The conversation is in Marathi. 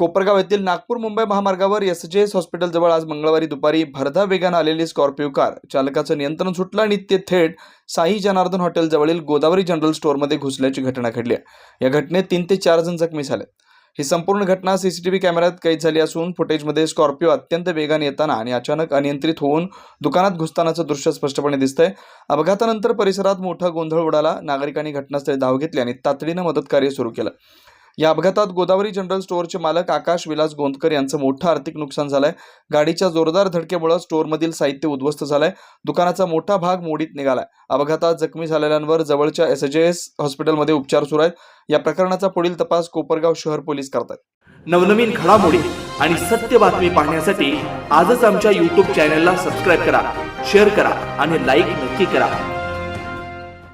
कोपरगाव येथील नागपूर मुंबई महामार्गावर एस जे एस हॉस्पिटलजवळ आज मंगळवारी दुपारी भरधा वेगानं आलेली स्कॉर्पिओ कार चालकाचं नियंत्रण सुटलं आणि ते थेट साई जनार्दन हॉटेलजवळील गोदावरी जनरल स्टोअरमध्ये घुसल्याची घटना घडली आहे. या घटनेत तीन ते चार जण जखमी झाले. ही संपूर्ण घटना सीसीटीव्ही कॅमेऱ्यात कैद झाली असून फुटेजमध्ये स्कॉर्पिओ अत्यंत वेगाने येताना आणि अचानक अनियंत्रित होऊन दुकानात घुसतानाचं दृश्य स्पष्टपणे दिसतंय. अपघातानंतर परिसरात मोठा गोंधळ उडाला. नागरिकांनी घटनास्थळी धाव घेतली आणि तातडीनं मदत कार्य सुरू केलं. या अपघातात गोदावरी जनरल स्टोअरचे मालक आकाश विलास गोंदकर यांचं मोठं आर्थिक नुकसान झालंय. गाडीच्या जोरदार धडकेमुळे स्टोअरमधील साहित्य उद्ध्वस्त झालंय. दुकानाचा मोठा भाग मोडीत निघालाय. अपघातात जखमी झालेल्यांवर जवळच्या एस जे एस हॉस्पिटलमध्ये उपचार सुरू आहेत. या प्रकरणाचा पुढील तपास कोपरगाव शहर पोलीस करतात नवनवीन घडामोडी आणि सत्य बातमी पाहण्यासाठी आजच आमच्या यूट्यूब चॅनलला सबस्क्राईब करा शेअर करा आणि लाईक नक्की करा.